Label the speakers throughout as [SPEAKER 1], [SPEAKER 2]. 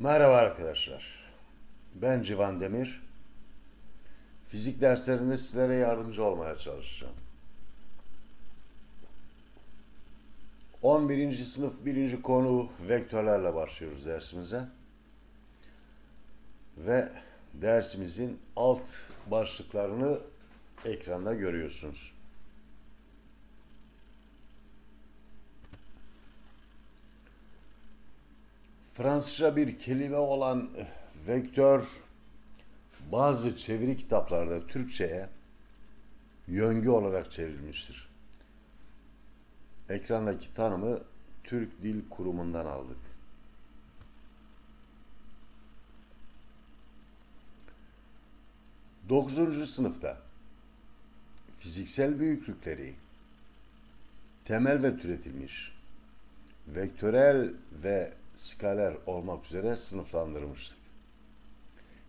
[SPEAKER 1] Merhaba arkadaşlar. Ben Civan Demir. Fizik derslerinde sizlere yardımcı olmaya çalışacağım. 11. sınıf 1. konu vektörlerle başlıyoruz dersimize. Ve dersimizin alt başlıklarını ekranda görüyorsunuz. Fransızca bir kelime olan eh, vektör bazı çeviri kitaplarda Türkçe'ye yöngü olarak çevrilmiştir. Ekrandaki tanımı Türk Dil Kurumu'ndan aldık. Dokuzuncu sınıfta fiziksel büyüklükleri temel ve türetilmiş vektörel ve skaler olmak üzere sınıflandırmıştık.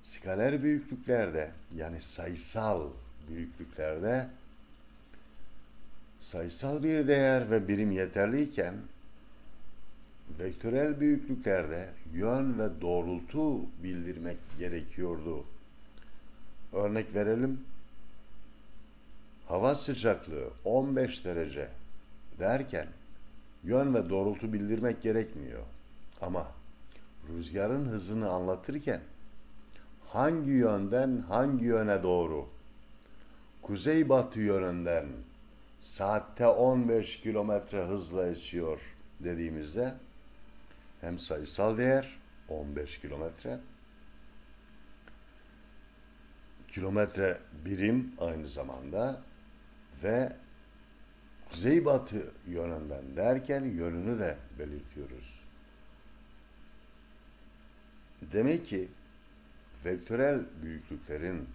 [SPEAKER 1] Skaler büyüklüklerde yani sayısal büyüklüklerde sayısal bir değer ve birim yeterliyken vektörel büyüklüklerde yön ve doğrultu bildirmek gerekiyordu. Örnek verelim. Hava sıcaklığı 15 derece derken yön ve doğrultu bildirmek gerekmiyor. Ama rüzgarın hızını anlatırken hangi yönden hangi yöne doğru kuzeybatı yönünden saatte 15 kilometre hızla esiyor dediğimizde hem sayısal değer 15 kilometre kilometre birim aynı zamanda ve kuzeybatı yönünden derken yönünü de belirtiyoruz. Demek ki vektörel büyüklüklerin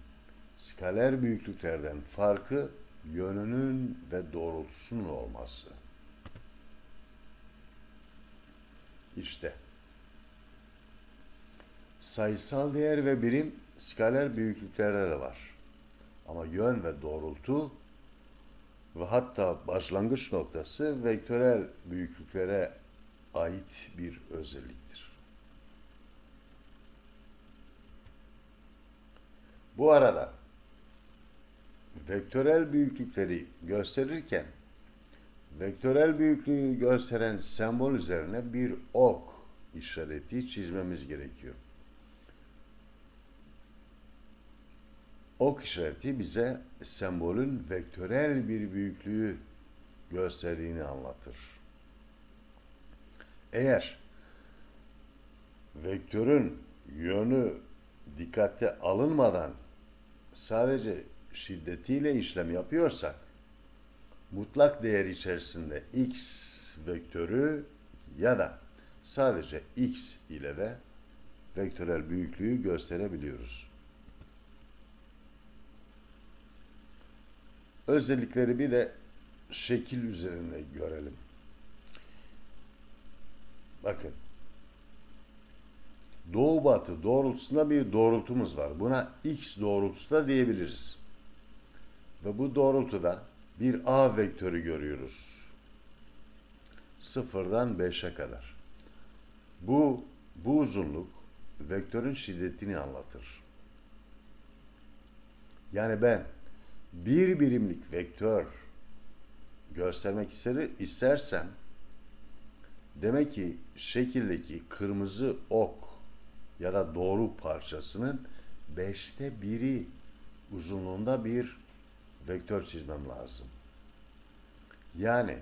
[SPEAKER 1] skaler büyüklüklerden farkı yönünün ve doğrultusunun olması. İşte sayısal değer ve birim skaler büyüklüklerde de var. Ama yön ve doğrultu ve hatta başlangıç noktası vektörel büyüklüklere ait bir özelliktir. Bu arada vektörel büyüklükleri gösterirken vektörel büyüklüğü gösteren sembol üzerine bir ok işareti çizmemiz gerekiyor. Ok işareti bize sembolün vektörel bir büyüklüğü gösterdiğini anlatır. Eğer vektörün yönü dikkate alınmadan sadece şiddetiyle işlem yapıyorsak mutlak değer içerisinde x vektörü ya da sadece x ile de vektörel büyüklüğü gösterebiliyoruz. Özellikleri bir de şekil üzerinde görelim. Bakın. Doğu batı doğrultusunda bir doğrultumuz var. Buna x doğrultusu da diyebiliriz. Ve bu doğrultuda bir a vektörü görüyoruz. Sıfırdan 5'e kadar. Bu, bu uzunluk vektörün şiddetini anlatır. Yani ben bir birimlik vektör göstermek ister, istersem demek ki şekildeki kırmızı ok ya da doğru parçasının beşte biri uzunluğunda bir vektör çizmem lazım. Yani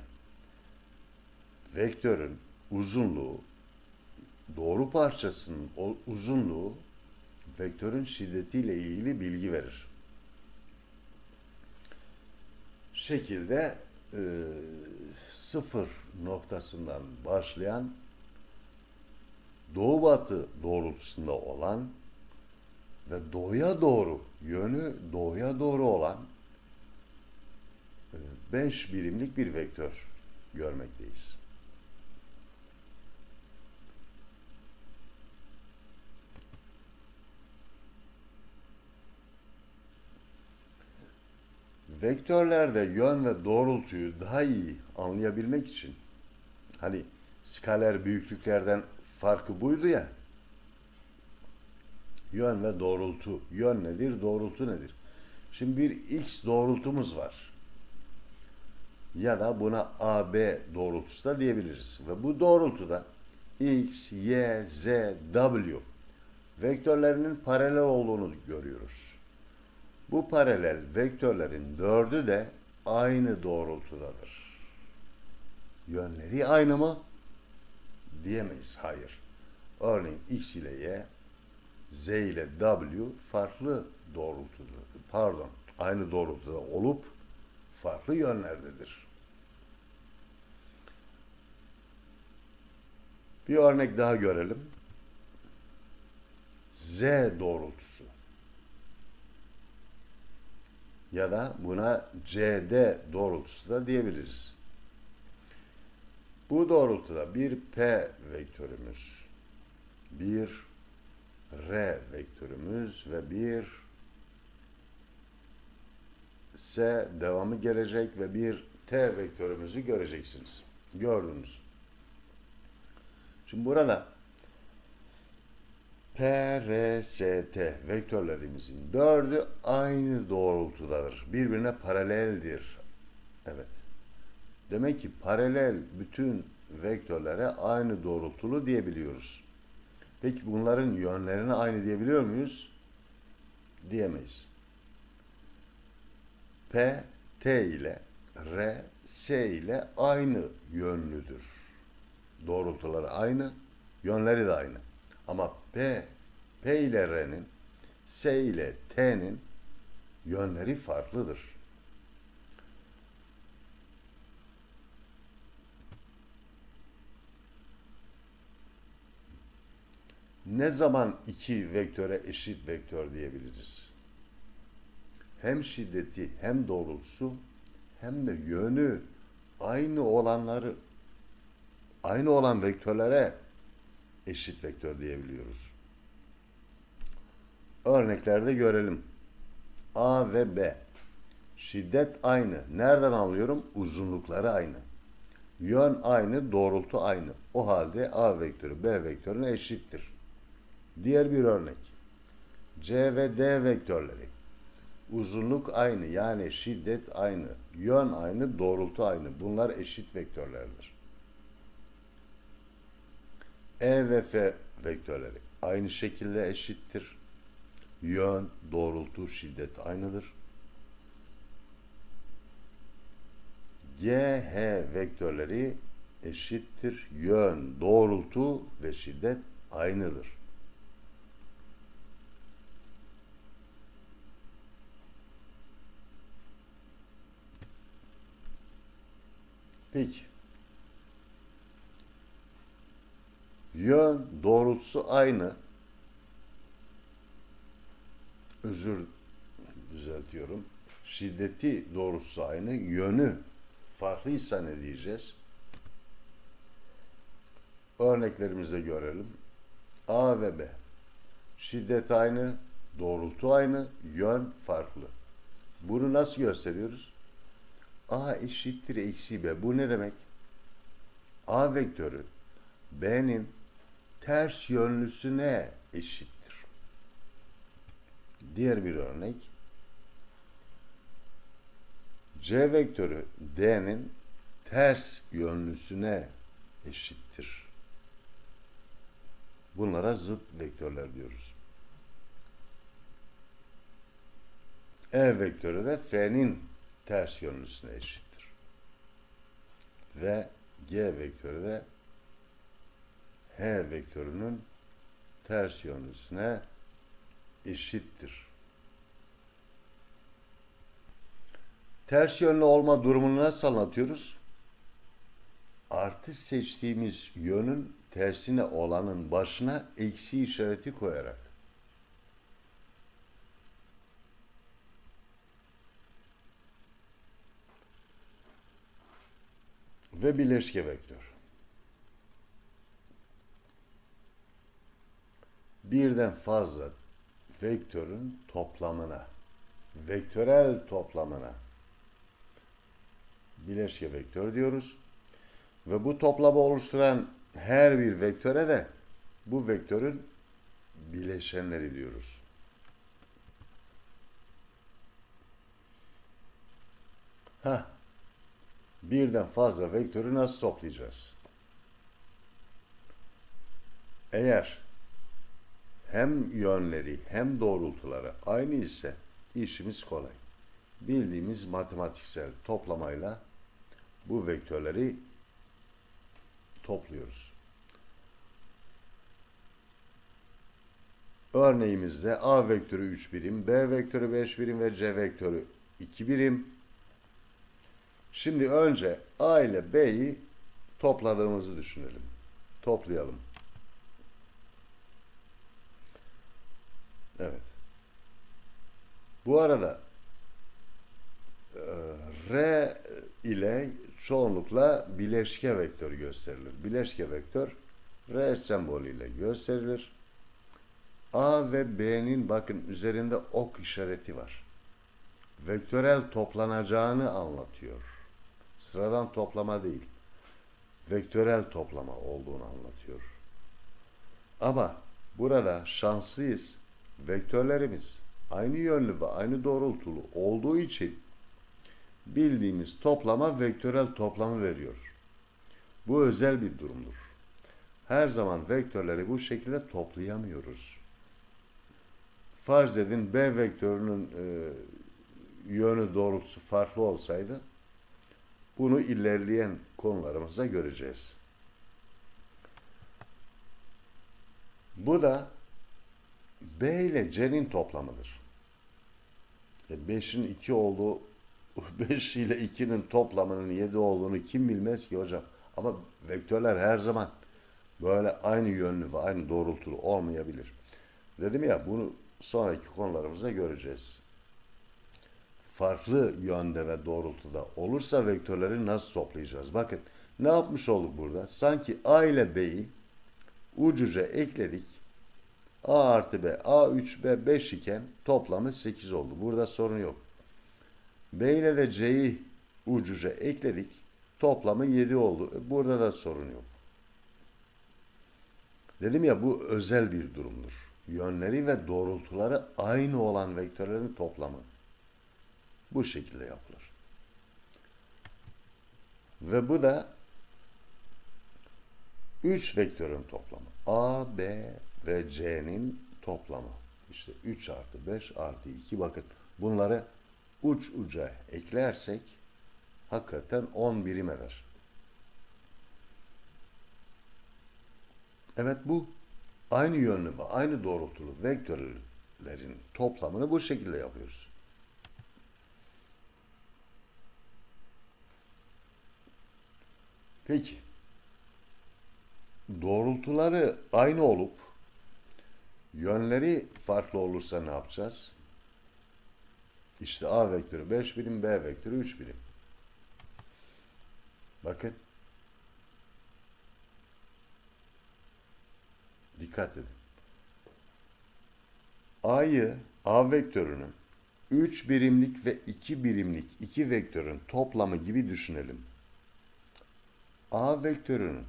[SPEAKER 1] vektörün uzunluğu doğru parçasının uzunluğu vektörün şiddetiyle ilgili bilgi verir. Şekilde e, sıfır noktasından başlayan doğu batı doğrultusunda olan ve doğuya doğru yönü doğuya doğru olan 5 birimlik bir vektör görmekteyiz. Vektörlerde yön ve doğrultuyu daha iyi anlayabilmek için hani skaler büyüklüklerden farkı buydu ya Yön ve doğrultu. Yön nedir? Doğrultu nedir? Şimdi bir x doğrultumuz var. Ya da buna AB doğrultusu da diyebiliriz. Ve bu doğrultuda x, y, z, w vektörlerinin paralel olduğunu görüyoruz. Bu paralel vektörlerin dördü de aynı doğrultudadır. Yönleri aynı mı? Diyemeyiz. Hayır. Örneğin x ile y, z ile w farklı doğrultuda, pardon, aynı doğrultuda olup farklı yönlerdedir. Bir örnek daha görelim. Z doğrultusu. Ya da buna CD doğrultusu da diyebiliriz. Bu doğrultuda bir P vektörümüz, bir R vektörümüz ve bir S devamı gelecek ve bir T vektörümüzü göreceksiniz. Gördünüz. Şimdi burada P, R, S, T vektörlerimizin dördü aynı doğrultudadır. Birbirine paraleldir. Evet. Demek ki paralel bütün vektörlere aynı doğrultulu diyebiliyoruz. Peki bunların yönlerini aynı diyebiliyor muyuz? Diyemeyiz. P, T ile R, S ile aynı yönlüdür. Doğrultuları aynı, yönleri de aynı. Ama P, P ile R'nin, S ile T'nin yönleri farklıdır. Ne zaman iki vektöre eşit vektör diyebiliriz? Hem şiddeti hem doğrultusu hem de yönü aynı olanları aynı olan vektörlere eşit vektör diyebiliyoruz. Örneklerde görelim. A ve B. Şiddet aynı. Nereden alıyorum? Uzunlukları aynı. Yön aynı, doğrultu aynı. O halde A vektörü B vektörüne eşittir. Diğer bir örnek. C ve D vektörleri. Uzunluk aynı yani şiddet aynı. Yön aynı, doğrultu aynı. Bunlar eşit vektörlerdir. E ve F vektörleri aynı şekilde eşittir. Yön, doğrultu, şiddet aynıdır. G, H vektörleri eşittir. Yön, doğrultu ve şiddet aynıdır. Peki. Yön doğrultusu aynı. Özür düzeltiyorum. Şiddeti doğrultusu aynı. Yönü farklıysa ne diyeceğiz? Örneklerimize görelim. A ve B. Şiddet aynı, doğrultu aynı, yön farklı. Bunu nasıl gösteriyoruz? A eşittir eksi B. Bu ne demek? A vektörü B'nin ters yönlüsüne eşittir. Diğer bir örnek. C vektörü D'nin ters yönlüsüne eşittir. Bunlara zıt vektörler diyoruz. E vektörü de F'nin ters yönlüsüne eşittir. Ve G vektörü de H vektörünün ters yönlüsüne eşittir. Ters yönlü olma durumunu nasıl anlatıyoruz? Artı seçtiğimiz yönün tersine olanın başına eksi işareti koyarak. Ve bileşke vektör. Birden fazla vektörün toplamına, vektörel toplamına bileşke vektör diyoruz. Ve bu toplamı oluşturan her bir vektöre de bu vektörün bileşenleri diyoruz. Ha, birden fazla vektörü nasıl toplayacağız? Eğer hem yönleri hem doğrultuları aynı ise işimiz kolay. Bildiğimiz matematiksel toplamayla bu vektörleri topluyoruz. Örneğimizde A vektörü 3 birim, B vektörü 5 birim ve C vektörü 2 birim. Şimdi önce A ile B'yi topladığımızı düşünelim. Toplayalım. Evet. Bu arada e, R ile çoğunlukla bileşke vektör gösterilir. Bileşke vektör R sembolüyle gösterilir. A ve B'nin bakın üzerinde ok işareti var. Vektörel toplanacağını anlatıyor. Sıradan toplama değil. Vektörel toplama olduğunu anlatıyor. Ama burada şanslıyız. Vektörlerimiz aynı yönlü ve aynı doğrultulu olduğu için bildiğimiz toplama vektörel toplamı veriyor. Bu özel bir durumdur. Her zaman vektörleri bu şekilde toplayamıyoruz. Farz edin B vektörünün e, yönü doğrultusu farklı olsaydı bunu ilerleyen konularımızda göreceğiz. Bu da B ile C'nin toplamıdır. 5'in 2 olduğu 5 ile 2'nin toplamının 7 olduğunu kim bilmez ki hocam. Ama vektörler her zaman böyle aynı yönlü ve aynı doğrultulu olmayabilir. Dedim ya bunu sonraki konularımızda göreceğiz. Farklı yönde ve doğrultuda olursa vektörleri nasıl toplayacağız? Bakın ne yapmış olduk burada? Sanki A ile B'yi ucuca ekledik. A artı B, A 3, B 5 iken toplamı 8 oldu. Burada sorun yok. B ile de C'yi ucuca ekledik. Toplamı 7 oldu. E, Burada da sorun yok. Dedim ya bu özel bir durumdur. Yönleri ve doğrultuları aynı olan vektörlerin toplamı. Bu şekilde yapılır. Ve bu da 3 vektörün toplamı. A, B ve C'nin toplamı. İşte 3 artı 5 artı 2 bakın. Bunları uç uca eklersek hakikaten 10 birim eder. Evet bu aynı yönlü ve aynı doğrultulu vektörlerin toplamını bu şekilde yapıyoruz. Peki. Doğrultuları aynı olup yönleri farklı olursa ne yapacağız? İşte A vektörü 5 birim, B vektörü 3 birim. Bakın. Dikkat edin. A'yı, A vektörünün 3 birimlik ve 2 birimlik iki vektörün toplamı gibi düşünelim. A vektörünün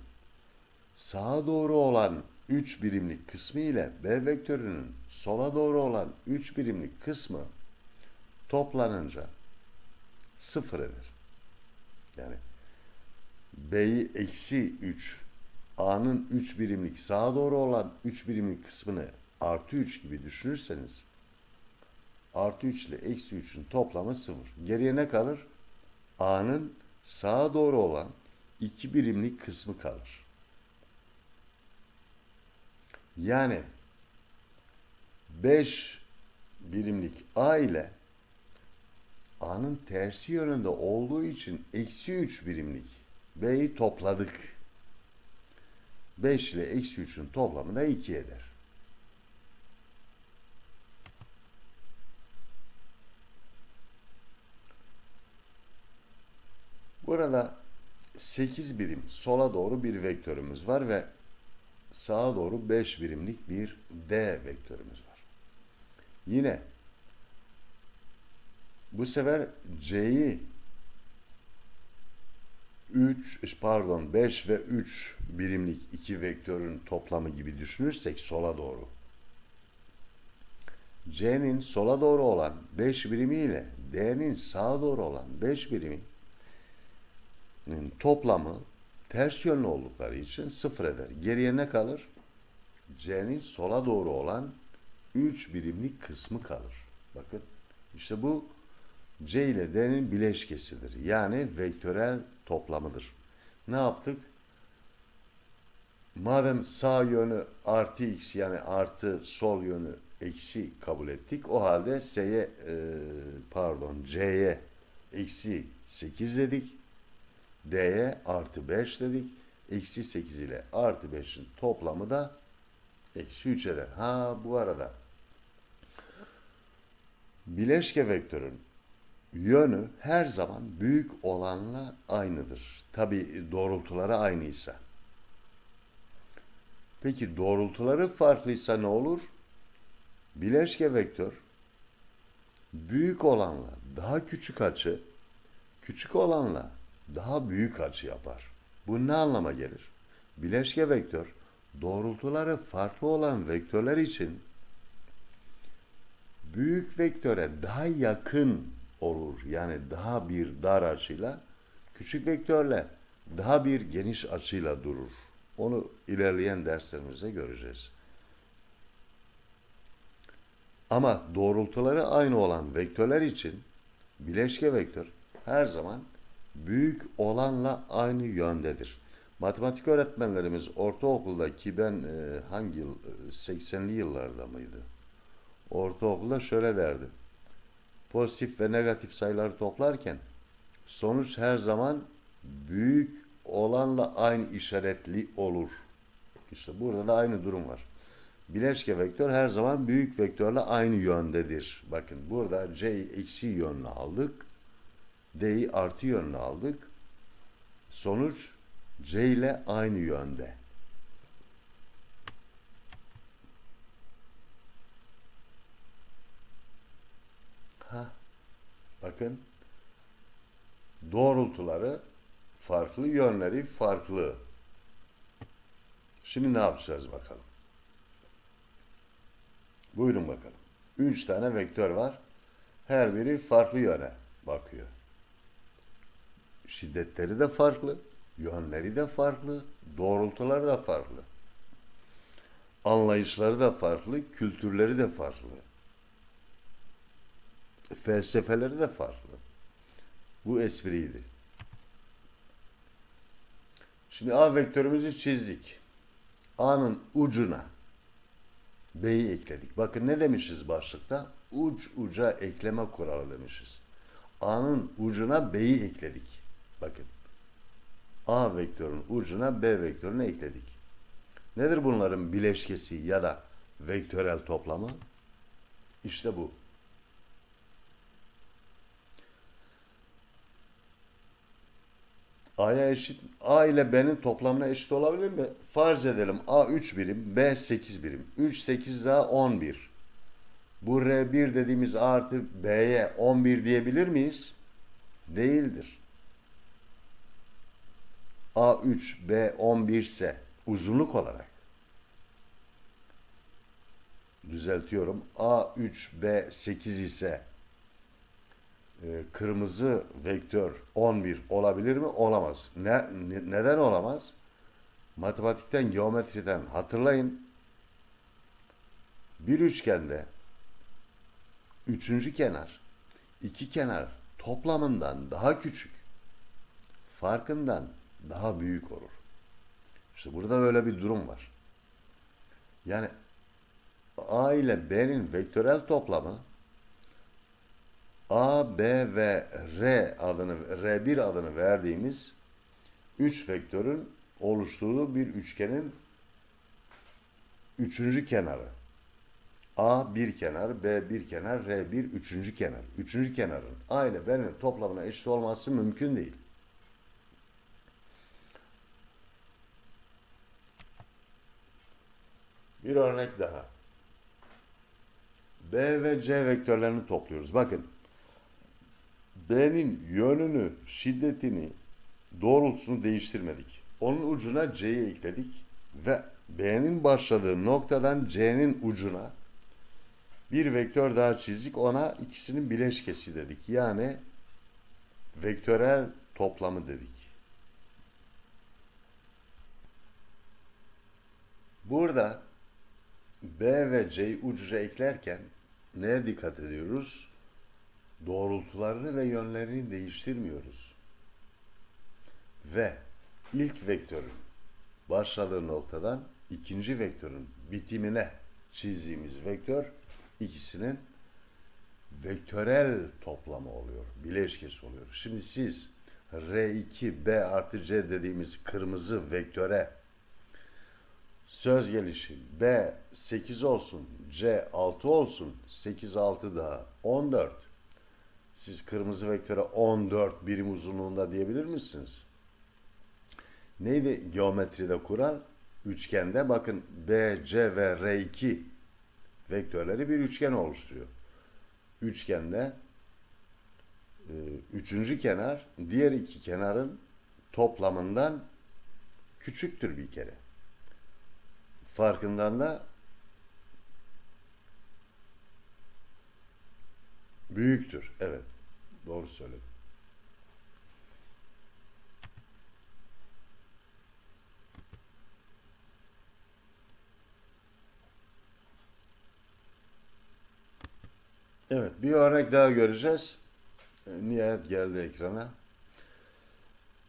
[SPEAKER 1] sağa doğru olan 3 birimlik kısmı ile B vektörünün sola doğru olan 3 birimlik kısmı toplanınca sıfır eder. Yani B'yi eksi 3, A'nın 3 birimlik sağa doğru olan 3 birimlik kısmını artı 3 gibi düşünürseniz artı 3 ile eksi 3'ün toplamı sıfır. Geriye ne kalır? A'nın sağa doğru olan 2 birimlik kısmı kalır. Yani 5 birimlik A ile A'nın tersi yönünde olduğu için eksi 3 birimlik B'yi topladık. 5 ile eksi 3'ün toplamı da 2 eder. Burada 8 birim sola doğru bir vektörümüz var ve sağa doğru 5 birimlik bir D vektörümüz var. Yine bu sefer C'yi 3 pardon 5 ve 3 birimlik iki vektörün toplamı gibi düşünürsek sola doğru C'nin sola doğru olan 5 birimi ile D'nin sağa doğru olan 5 birimin toplamı ters yönlü oldukları için sıfır eder. Geriye ne kalır? C'nin sola doğru olan 3 birimlik kısmı kalır. Bakın işte bu C ile D'nin bileşkesidir. Yani vektörel toplamıdır. Ne yaptık? Madem sağ yönü artı x yani artı sol yönü eksi kabul ettik. O halde S'ye e, pardon C'ye eksi 8 dedik. D'ye artı 5 dedik. Eksi 8 ile artı 5'in toplamı da eksi 3 eder. Ha bu arada bileşke vektörün yönü her zaman büyük olanla aynıdır. Tabi doğrultuları aynıysa. Peki doğrultuları farklıysa ne olur? Bileşke vektör büyük olanla daha küçük açı, küçük olanla daha büyük açı yapar. Bu ne anlama gelir? Bileşke vektör doğrultuları farklı olan vektörler için büyük vektöre daha yakın olur. Yani daha bir dar açıyla küçük vektörle daha bir geniş açıyla durur. Onu ilerleyen derslerimizde göreceğiz. Ama doğrultuları aynı olan vektörler için bileşke vektör her zaman büyük olanla aynı yöndedir. Matematik öğretmenlerimiz ortaokulda ki ben e, hangi yıl 80'li yıllarda mıydı? Ortaokulda şöyle derdi. Pozitif ve negatif sayıları toplarken sonuç her zaman büyük olanla aynı işaretli olur. İşte burada da aynı durum var. Bileşke vektör her zaman büyük vektörle aynı yöndedir. Bakın burada C'yi eksi yönlü aldık. D'yi artı yönlü aldık. Sonuç C ile aynı yönde. Ha, bakın doğrultuları farklı, yönleri farklı. Şimdi ne yapacağız bakalım. Buyurun bakalım. Üç tane vektör var. Her biri farklı yöne bakıyor. Şiddetleri de farklı, yönleri de farklı, doğrultuları da farklı. Anlayışları da farklı, kültürleri de farklı. Felsefeleri de farklı. Bu espriydi. Şimdi A vektörümüzü çizdik. A'nın ucuna B'yi ekledik. Bakın ne demişiz başlıkta? Uç uca ekleme kuralı demişiz. A'nın ucuna B'yi ekledik. Bakın. A vektörün ucuna B vektörünü ekledik. Nedir bunların bileşkesi ya da vektörel toplamı? İşte bu. A'ya eşit, A ile B'nin toplamına eşit olabilir mi? Farz edelim A 3 birim, B 8 birim. 3, 8 daha 11. Bu R1 dediğimiz A artı B'ye 11 diyebilir miyiz? Değildir. A3, B 11 ise uzunluk olarak düzeltiyorum. A3, B 8 ise e, kırmızı vektör 11 olabilir mi? Olamaz. Ne, ne- neden olamaz? Matematikten, geometriden hatırlayın. Bir üçgende üçüncü kenar iki kenar toplamından daha küçük, farkından daha büyük olur. İşte burada öyle bir durum var. Yani A ile B'nin vektörel toplamı A, B ve R adını R1 adını verdiğimiz üç vektörün oluşturduğu bir üçgenin üçüncü kenarı. A bir kenar, B bir kenar, R bir üçüncü kenar. Üçüncü kenarın A ile B'nin toplamına eşit olması mümkün değil. Bir örnek daha. B ve C vektörlerini topluyoruz. Bakın. B'nin yönünü, şiddetini, doğrultusunu değiştirmedik. Onun ucuna C'yi ekledik ve B'nin başladığı noktadan C'nin ucuna Bir vektör daha çizdik. Ona ikisinin bileşkesi dedik. Yani vektörel toplamı dedik. Burada B ve C'yi ucuca eklerken neye dikkat ediyoruz? Doğrultularını ve yönlerini değiştirmiyoruz. Ve ilk vektörün başladığı noktadan ikinci vektörün bitimine çizdiğimiz vektör ikisinin vektörel toplamı oluyor. Bileşkesi oluyor. Şimdi siz R2B artı C dediğimiz kırmızı vektöre söz gelişi B 8 olsun, C 6 olsun, 8 6 daha 14. Siz kırmızı vektöre 14 birim uzunluğunda diyebilir misiniz? Neydi geometride kural? Üçgende bakın B, C ve R2 vektörleri bir üçgen oluşturuyor. Üçgende e, üçüncü kenar diğer iki kenarın toplamından küçüktür bir kere. Farkından da büyüktür. Evet. Doğru söyledim. Evet, bir örnek daha göreceğiz. E, Nihayet geldi ekrana.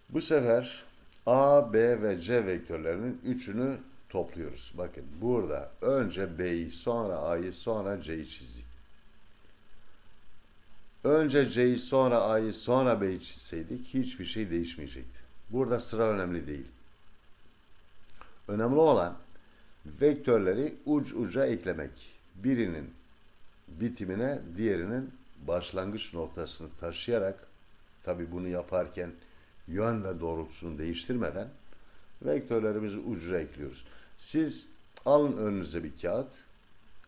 [SPEAKER 1] Bu sefer A, B ve C vektörlerinin üçünü topluyoruz. Bakın burada önce B'yi, sonra A'yı, sonra C'yi çizdik. Önce C'yi, sonra A'yı, sonra B'yi çizseydik hiçbir şey değişmeyecekti. Burada sıra önemli değil. Önemli olan vektörleri uç uca eklemek. Birinin bitimine diğerinin başlangıç noktasını taşıyarak tabi bunu yaparken yön ve doğrultusunu değiştirmeden vektörlerimizi ucuya ekliyoruz. Siz alın önünüze bir kağıt.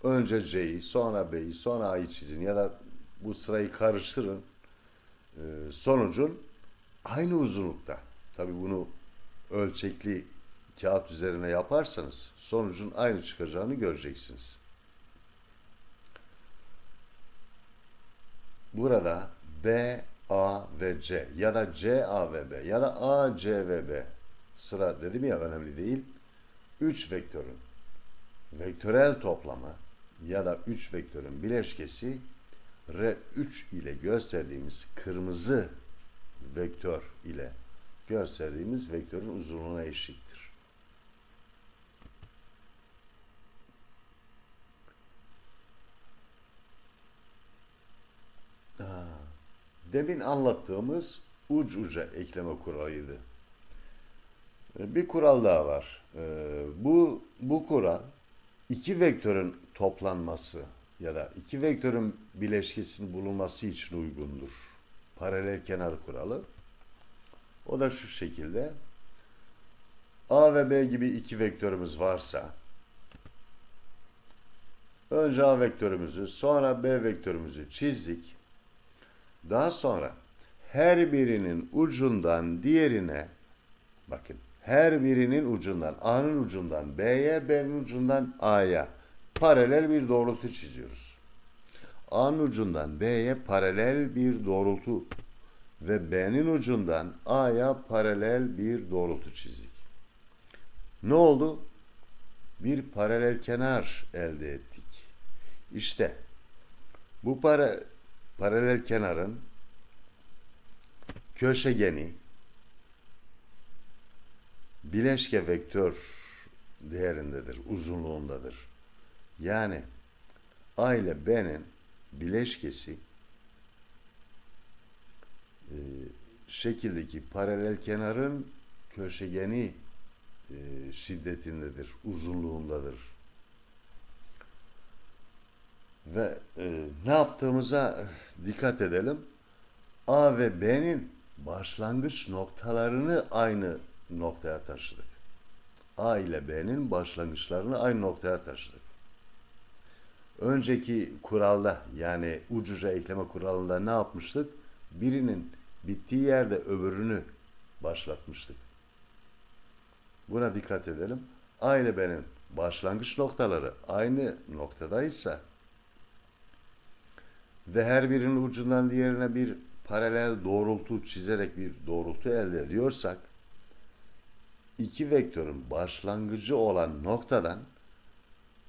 [SPEAKER 1] Önce C'yi, sonra B'yi, sonra A'yı çizin ya da bu sırayı karıştırın. Ee, sonucun aynı uzunlukta. Tabi bunu ölçekli kağıt üzerine yaparsanız sonucun aynı çıkacağını göreceksiniz. Burada B, A ve C ya da C, A ve B ya da A, C ve B sıra dedim ya önemli değil. 3 vektörün vektörel toplamı ya da 3 vektörün bileşkesi R3 ile gösterdiğimiz kırmızı vektör ile gösterdiğimiz vektörün uzunluğuna eşittir. Demin anlattığımız uç uca ekleme kuralıydı. E, Bir kural daha var. E, Bu bu kural iki vektörün toplanması ya da iki vektörün bileşkesinin bulunması için uygundur. Paralel kenar kuralı. O da şu şekilde. A ve B gibi iki vektörümüz varsa önce A vektörümüzü sonra B vektörümüzü çizdik. Daha sonra her birinin ucundan diğerine bakın her birinin ucundan A'nın ucundan B'ye B'nin ucundan A'ya paralel bir doğrultu çiziyoruz. A'nın ucundan B'ye paralel bir doğrultu ve B'nin ucundan A'ya paralel bir doğrultu çizdik. Ne oldu? Bir paralel kenar elde ettik. İşte bu para, paralel kenarın köşegeni bileşke vektör değerindedir, uzunluğundadır. Yani A ile B'nin bileşkesi e, şekildeki paralel kenarın köşegeni e, şiddetindedir, uzunluğundadır. Ve e, ne yaptığımıza dikkat edelim. A ve B'nin başlangıç noktalarını aynı noktaya taşıdık. A ile B'nin başlangıçlarını aynı noktaya taşıdık. Önceki kuralda yani ucuca ekleme kuralında ne yapmıştık? Birinin bittiği yerde öbürünü başlatmıştık. Buna dikkat edelim. A ile B'nin başlangıç noktaları aynı noktadaysa ve her birinin ucundan diğerine bir paralel doğrultu çizerek bir doğrultu elde ediyorsak iki vektörün başlangıcı olan noktadan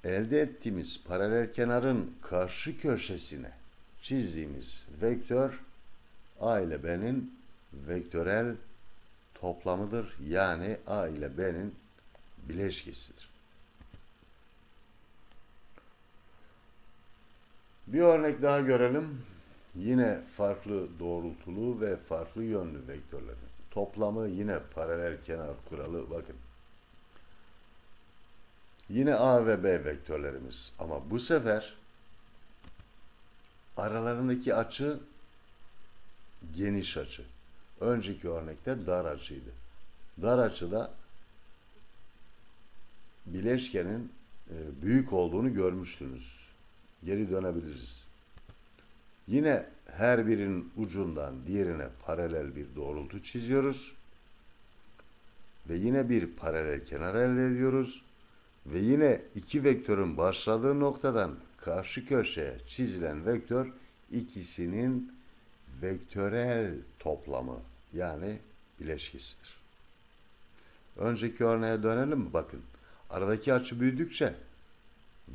[SPEAKER 1] elde ettiğimiz paralel kenarın karşı köşesine çizdiğimiz vektör A ile B'nin vektörel toplamıdır. Yani A ile B'nin bileşkesidir. Bir örnek daha görelim. Yine farklı doğrultulu ve farklı yönlü vektörlerin toplamı yine paralel kenar kuralı bakın. Yine A ve B vektörlerimiz ama bu sefer aralarındaki açı geniş açı. Önceki örnekte dar açıydı. Dar açıda bileşkenin e, büyük olduğunu görmüştünüz. Geri dönebiliriz. Yine her birinin ucundan diğerine paralel bir doğrultu çiziyoruz. Ve yine bir paralel kenar elde ediyoruz. Ve yine iki vektörün başladığı noktadan karşı köşeye çizilen vektör ikisinin vektörel toplamı yani bileşkesidir. Önceki örneğe dönelim? Bakın aradaki açı büyüdükçe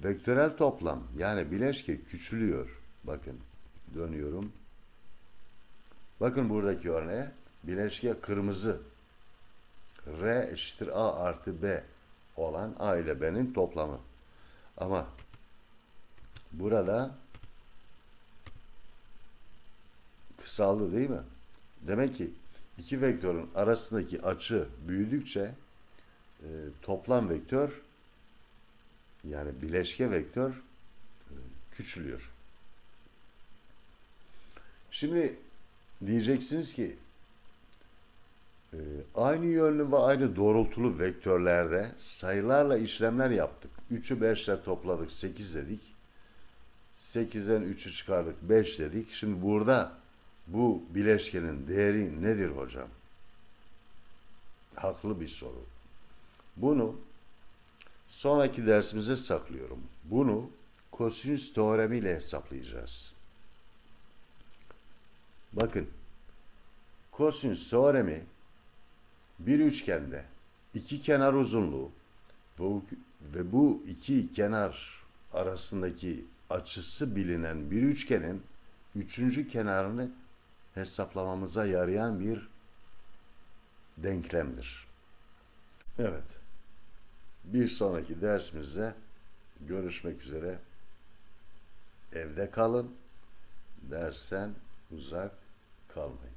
[SPEAKER 1] vektörel toplam yani bileşke küçülüyor. Bakın dönüyorum. Bakın buradaki örneğe bileşke kırmızı R eşittir A artı B olan A ile B'nin toplamı. Ama burada kısaldı değil mi? Demek ki iki vektörün arasındaki açı büyüdükçe e, toplam vektör yani bileşke vektör e, küçülüyor. Şimdi diyeceksiniz ki e, aynı yönlü ve aynı doğrultulu vektörlerde sayılarla işlemler yaptık. 3'ü 5 ile topladık 8 dedik. 8'den 3'ü çıkardık 5 dedik. Şimdi burada bu bileşkenin değeri nedir hocam? Haklı bir soru. Bunu sonraki dersimize saklıyorum. Bunu kosinüs teoremiyle hesaplayacağız. Bakın, kosinüs teoremi bir üçgende iki kenar uzunluğu ve, bu iki kenar arasındaki açısı bilinen bir üçgenin üçüncü kenarını hesaplamamıza yarayan bir denklemdir. Evet. Bir sonraki dersimizde görüşmek üzere. Evde kalın. Dersen uzak kalmayın.